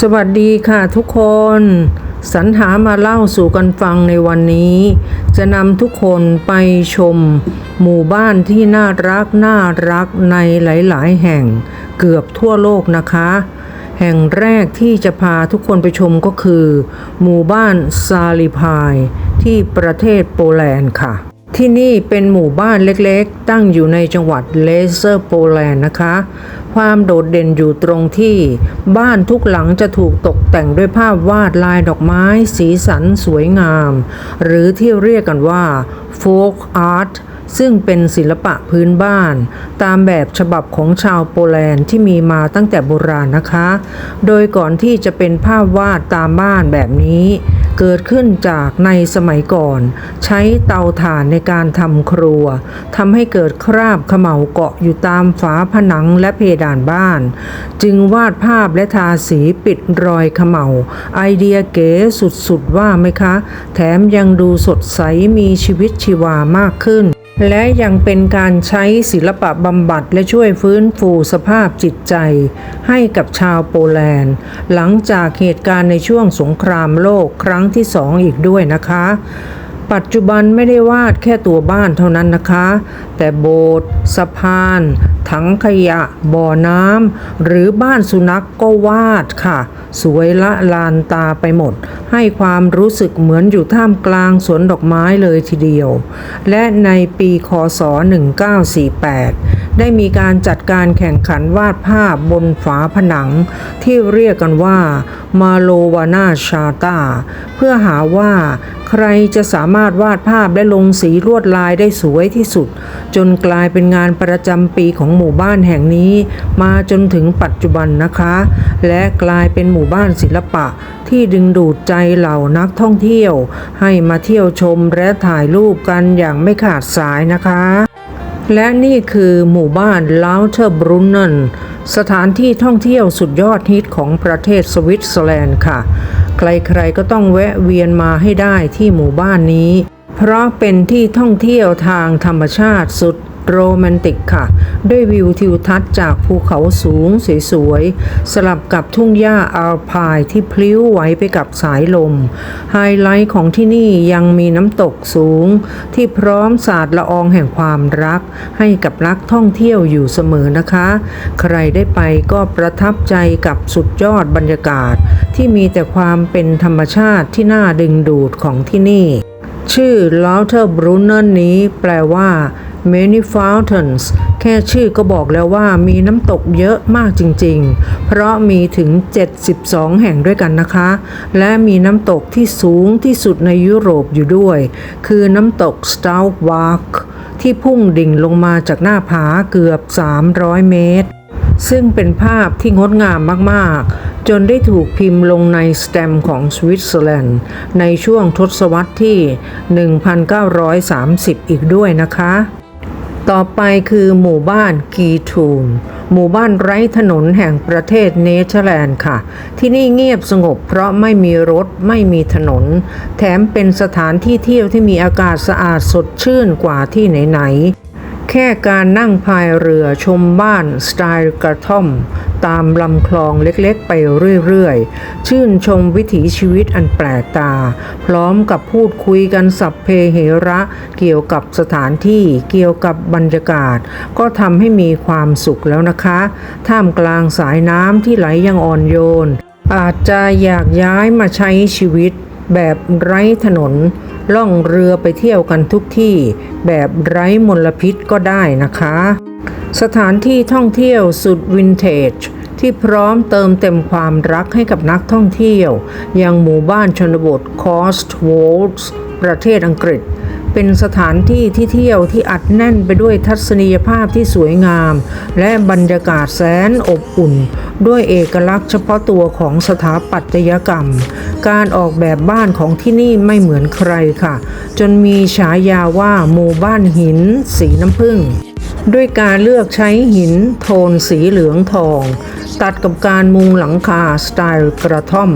สวัสดีค่ะทุกคน สรรหามาเล่าสู่กันฟังในวันนี้ จะนำทุกคนไปชม หมู่บ้านที่น่ารักน่ารักในหลาย ๆ แห่งเกือบทั่วโลกนะคะ แห่งแรกที่จะพาทุกคนไปชมก็คือ หมู่บ้านซาลิพาย ที่ประเทศโปแลนด์ค่ะ ที่นี่เป็นหมู่บ้านเล็ก ๆ ตั้งอยู่ในจังหวัดเลเซอร์โปแลนด์นะคะ ความโดดเด่นอยู่ตรงที่ บ้านทุกหลังจะถูกตกแต่งด้วยภาพวาดลายดอกไม้สีสันสวยงาม หรือที่เรียกกันว่า folk art ซึ่งเป็นศิลปะพื้นบ้าน ตามแบบฉบับของชาวโปแลนด์ที่มีมาตั้งแต่โบราณนะคะ โดยก่อนที่จะเป็นภาพวาดตามบ้านแบบนี้ เกิดขึ้นจากในสมัยก่อน ใช้เตาถ่านในการทำครัวทำให้เกิดคราบเขม่าเกาะอยู่ตามฝาผนังและเพดานบ้าน จึงวาดภาพและทาสีปิดรอยเขม่าไอเดียเก๋สุดๆว่าไหมคะ แถมยังดูสดใสมีชีวิตชีวามากขึ้น และยังเป็นการใช้ศิลปะบำบัดและช่วยฟื้นฟูสภาพจิตใจ ให้กับชาวโปแลนด์ หลังจากเหตุการณ์ในช่วงสงครามโลกครั้งที่สองอีกด้วยนะคะ ปัจจุบันไม่ได้วาดแค่ตัวบ้านเท่านั้นนะคะ แต่โบสถ์สะพาน ถังขยะ บ่อน้ำหรือบ้านสุนัขกก็วาดค่ะ สวยละลานตาไปหมด ให้ความรู้สึกเหมือนอยู่ท่ามกลางสวนดอกไม้เลยทีเดียว และในปีคศ 1948 ได้มีการจัดการแข่งขันวาดภาพบนฝาผนัง ที่เรียกกันว่ามาโลวานาชาตาเพื่อหาว่าใครจะสามารถวาดภาพและลงสีลวดลายได้สวยที่สุด จนกลายเป็นงานประจำปีของหมู่บ้านแห่งนี้ มาจนถึงปัจจุบันนะคะ และกลายเป็นหมู่บ้านศิลปะที่ดึงดูดใจเหล่านักท่องเที่ยว ให้มาเที่ยวชมและถ่ายรูปกันอย่างไม่ขาดสายนะคะ และนี่คือหมู่บ้านลาวเทอร์บรุนนนสถานที่ท่องเที่ยวสุดยอดฮิตของประเทศสวิตเซอร์แลนด์ค่ะ ใครๆก็ต้องแวะเวียนมาให้ได้ที่หมู่บ้านนี้ เพราะเป็นที่ท่องเที่ยวทางธรรมชาติสุด โรแมนติกค่ะ ด้วยวิวทิวทัศน์จากภูเขาสูงสวยๆ สลับกับทุ่งหญ้าอัลพายที่พลิ้วไหวไปกับสายลม ไฮไลท์ของที่นี่ยังมีน้ำตกสูง ที่พร้อมสาดละอองแห่งความรัก ให้กับนักท่องเที่ยวอยู่เสมอนะคะ ใครได้ไปก็ประทับใจกับสุดยอดบรรยากาศ ที่มีแต่ความเป็นธรรมชาติที่น่าดึงดูดของที่นี่ ชื่อ Lauter Brunnen นี้แปลว่า many fountains แค่ชื่อก็บอกแล้วว่ามีน้ำตกเยอะมากจริงๆ เพราะมีถึง 72 แห่งด้วยกันนะคะ และมีน้ำตกที่สูงที่สุดในยุโรปอยู่ด้วย คือน้ำตก s t o u t w a r k ที่พุ่งดิ่งลงมาจากหน้าผาเกือบ 300 เมตร ซึ่งเป็นภาพที่งดงามมากๆ จนได้ถูกพิมพ์ลงในสแตมป์ของสวิตเซอร์แลนด์ ในช่วงทศวรรษที่ 1930 อีกด้วยนะคะ ต่อไปคือหมู่บ้านกีทูมหมู่บ้านไร้ถนนแห่งประเทศเนเธอร์แลนด์ค่ะ ที่นี่เงียบสงบเพราะไม่มีรถไม่มีถนน แถมเป็นสถานที่เที่ยวที่มีอากาศสะอาดสดชื่นกว่าที่ไหนๆแค่การนั่งพายเรือชมบ้านสไตล์กระท่อม ตามลำคลองเล็กๆ ไปเรื่อยๆ ชื่นชมวิถีชีวิตอันแปลกตา พร้อมกับพูดคุยกันสัพเพเหระ เกี่ยวกับสถานที่เกี่ยวกับบรรยากาศ ก็ทำให้มีความสุขแล้วนะคะ ท่ามกลางสายน้ำที่ไหลยังอ่อนโยน อาจจะอยากย้ายมาใช้ชีวิตแบบไร้ถนน ล่องเรือไปเที่ยวกันทุกที่ แบบไร้มลพิษก็ได้นะคะ สถานที่ท่องเที่ยวสุดวินเทจ ที่พร้อมเติมเต็มความรักให้กับนักท่องเที่ยว ยังหมู่บ้านชนบทคอสต์วอลส์ประเทศอังกฤษ เป็นสถานที่ที่เที่ยวที่อัดแน่นไปด้วยทัศนียภาพที่สวยงาม และบรรยากาศแสนอบอุ่น ด้วยเอกลักษณ์เฉพาะตัวของสถาปัตยกรรม การออกแบบบ้านของที่นี่ไม่เหมือนใครค่ะ จนมีฉายาว่าหมู่บ้านหิน สีน้ำผึ้ง ด้วยการเลือกใช้หินโทนสีเหลืองทอง ตัดกับการมุงหลังคาสไตล์กระท่อม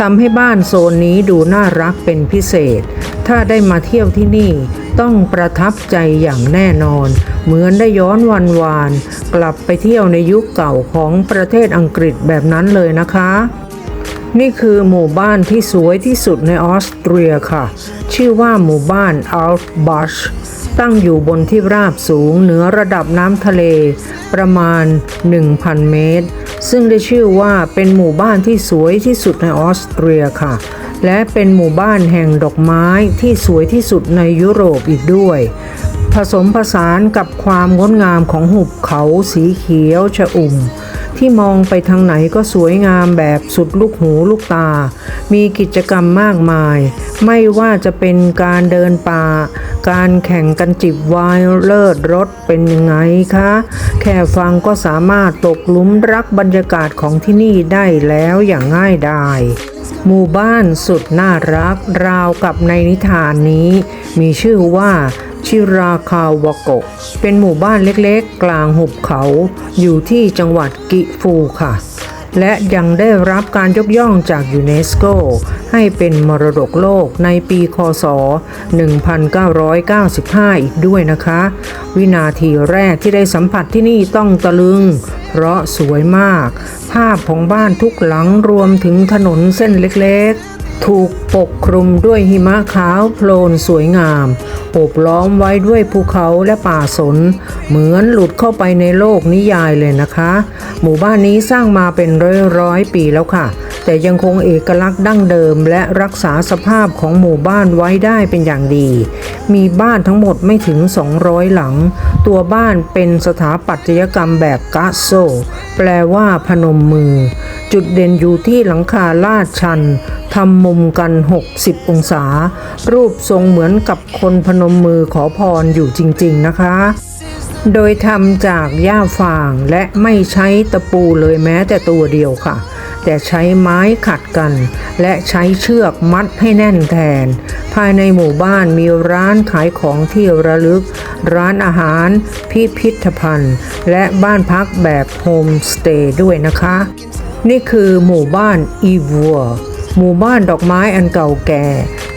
ทำให้บ้านโซนนี้ดูน่ารักเป็นพิเศษ ถ้าได้มาเที่ยวที่นี่ต้องประทับใจอย่างแน่นอน เหมือนได้ย้อนวันวาน กลับไปเที่ยวในยุคเก่าของประเทศอังกฤษแบบนั้นเลยนะคะ นี่คือหมู่บ้านที่สวยที่สุดในออสเตรียค่ะ ชื่อว่าหมู่บ้านอัลบัช ตั้งอยู่บนที่ราบสูงเหนือระดับน้ำทะเล ประมาณ 1,000 เมตร ซึ่งได้ชื่อว่าเป็นหมู่บ้านที่สวยที่สุดในออสเตรียค่ะ และเป็นหมู่บ้านแห่งดอกไม้ที่สวยที่สุดในยุโรปอีกด้วย ผสมผสานกับความงดงามของหุบเขาสีเขียวชะอุ่มที่มองไปทางไหนก็สวยงามแบบสุดลูกหูลูกตา มีกิจกรรมมากมาย ไม่ว่าจะเป็นการเดินป่า การแข่งกันจิบไวน์เลิศรถเป็นยังไงคะ แค่ฟังก็สามารถตกหลุมรักบรรยากาศของที่นี่ได้แล้วอย่างง่ายดายหมู่บ้านสุดน่ารักราวกับในนิทานนี้ มีชื่อว่าชิราคาวโกะเป็นหมู่บ้านเล็กๆ กลางหุบเขา อยู่ที่จังหวัดกิฟูค่ะ และยังได้รับการยกย่องจากยูเนสโก ให้เป็นมรดกโลกในปีคศ 1995 อีกด้วยนะคะ วินาทีแรกที่ได้สัมผัสที่นี่ต้องตะลึง เพราะสวยมาก ภาพของบ้านทุกหลังรวมถึงถนนเส้นเล็กๆ ถูกปกคลุมด้วยหิมะขาวโพลนสวยงามโอบล้อมไว้ด้วยภูเขาและป่าสน เหมือนหลุดเข้าไปในโลกนิยายเลยนะคะ หมู่บ้านนี้สร้างมาเป็นร้อยร้อยปีแล้วค่ะ แต่ยังคงเอกลักษณ์ดั้งเดิมและรักษาสภาพของหมู่บ้านไว้ได้เป็นอย่างดี มีบ้านทั้งหมดไม่ถึง 200 หลัง ตัวบ้านเป็นสถาปัตยกรรมแบบกาโซ แปลว่าพนมมือ จุดเด่นอยู่ที่หลังคาลาดชันทำมุมกัน 60 องศา รูปทรงเหมือนกับคนพนมมือขอพรอยู่จริง ๆ นะคะ โดยทำจากหญ้าฟางและไม่ใช้ตะปูเลยแม้แต่ตัวเดียวค่ะ แต่ใช้ไม้ขัดกัน และใช้เชือกมัดให้แน่นแทน ภายในหมู่บ้านมีร้านขายของที่ระลึก ร้านอาหาร พิพิธภัณฑ์ และบ้านพักแบบโฮมสเตย์ด้วยนะคะ นี่คือหมู่บ้านอีวัว หมู่บ้านดอกไม้อันเก่าแก่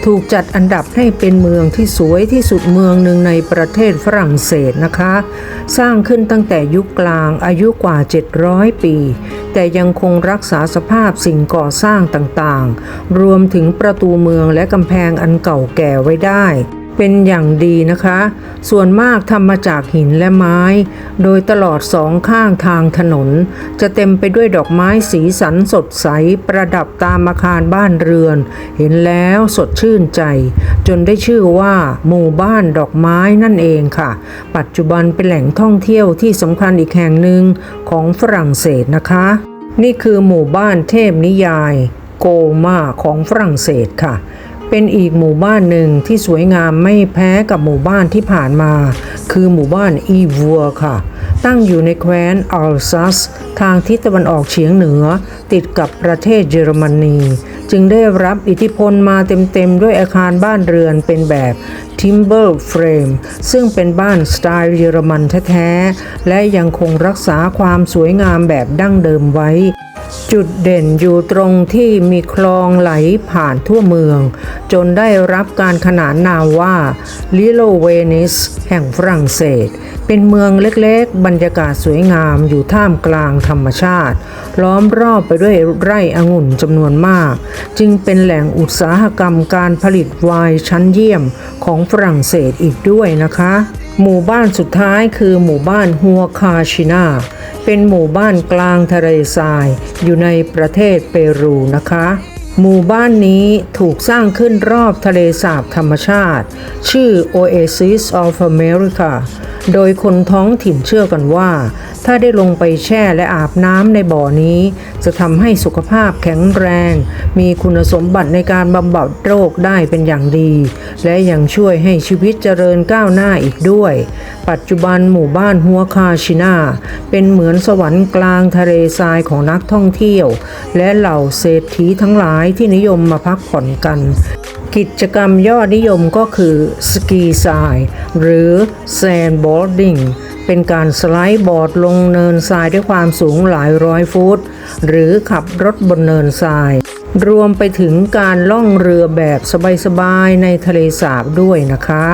ถูกจัดอันดับให้เป็นเมืองที่สวยที่สุดเมืองหนึ่งในประเทศฝรั่งเศสนะคะ สร้างขึ้นตั้งแต่ยุคกลางอายุกว่า 700 ปี แต่ยังคงรักษาสภาพสิ่งก่อสร้างต่างๆ รวมถึงประตูเมืองและกำแพงอันเก่าแก่ไว้ได้ เป็นอย่างดีนะคะ ส่วนมากทำมาจากหินและไม้ โดยตลอดสองข้างทางถนน จะเต็มไปด้วยดอกไม้สีสันสดใส ประดับตามอาคารบ้านเรือน เห็นแล้วสดชื่นใจ จนได้ชื่อว่าหมู่บ้านดอกไม้นั่นเองค่ะ ปัจจุบันเป็นแหล่งท่องเที่ยวที่สำคัญอีกแห่งหนึ่งของฝรั่งเศสนะคะ นี่คือหมู่บ้านเทพนิยาย โกมาของฝรั่งเศสค่ะ เป็นอีกหมู่บ้านหนึ่งที่สวยงามไม่แพ้กับหมู่บ้านที่ผ่านมา คือหมู่บ้านอีวัวค่ะ ตั้งอยู่ในแคว้นอัลซัส ทางทิศตะวันออกเฉียงเหนือ ติดกับประเทศเยอรมนี จึงได้รับอิทธิพลมาเต็มๆ ด้วยอาคารบ้านเรือนเป็นแบบ Timber Frame ซึ่งเป็นบ้านสไตล์เยอรมันแท้ๆ และยังคงรักษาความสวยงามแบบดั้งเดิมไว้ จุดเด่นอยู่ตรงที่มีคลองไหลผ่านทั่วเมือง จนได้รับการขนานนามว่า Little Venice แห่งฝรั่งเศส เป็นเมืองเล็กๆ บรรยากาศสวยงามอยู่ท่ามกลางธรรมชาติ ล้อมรอบไปด้วยไร่องุ่นจำนวนมาก จึงเป็นแหล่งอุตสาหกรรมการผลิตไวน์ชั้นเยี่ยมของฝรั่งเศสอีกด้วยนะคะ หมู่บ้านสุดท้ายคือหมู่บ้านฮัวคาชินา เป็นหมู่บ้านกลางทะเลทราย อยู่ในประเทศเปรูนะคะ หมู่บ้านนี้ถูกสร้างขึ้นรอบทะเลสาบธรรมชาติ ชื่อ Oasis of America โดยคนท้องถิ่นเชื่อกันว่า ถ้าได้ลงไปแช่และอาบน้ำในบ่อนี้ จะทำให้สุขภาพแข็งแรง มีคุณสมบัติในการบำบัดโรคได้เป็นอย่างดี และยังช่วยให้ชีวิตเจริญก้าวหน้าอีกด้วย ปัจจุบันหมู่บ้านฮัวคาชินาเป็นเหมือนสวรรค์กลางทะเลทรายของนักท่องเที่ยว และเหล่าเศรษฐีทั้งหลายที่นิยมมาพักผ่อนกันกิจกรรมยอดนิยมก็คือสกีทรายหรือแซนบอร์ดิงเป็นการสไลด์บอร์ดลงเนินทรายด้วยความสูงหลายร้อยฟุตหรือขับรถบนเนินทราย รวมไปถึงการล่องเรือแบบสบายๆในทะเลสาบด้วยนะคะ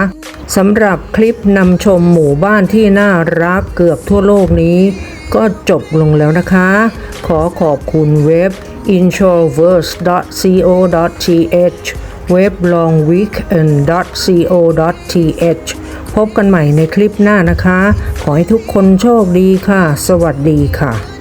สำหรับคลิปนำชมหมู่บ้านที่น่ารักเกือบทั่วโลกนี้ ก็จบลงแล้วนะคะ ขอขอบคุณเว็บ introverse.co.th เว็บ longweekend.co.th พบกันใหม่ในคลิปหน้านะคะ ขอให้ทุกคนโชคดีค่ะ สวัสดีค่ะ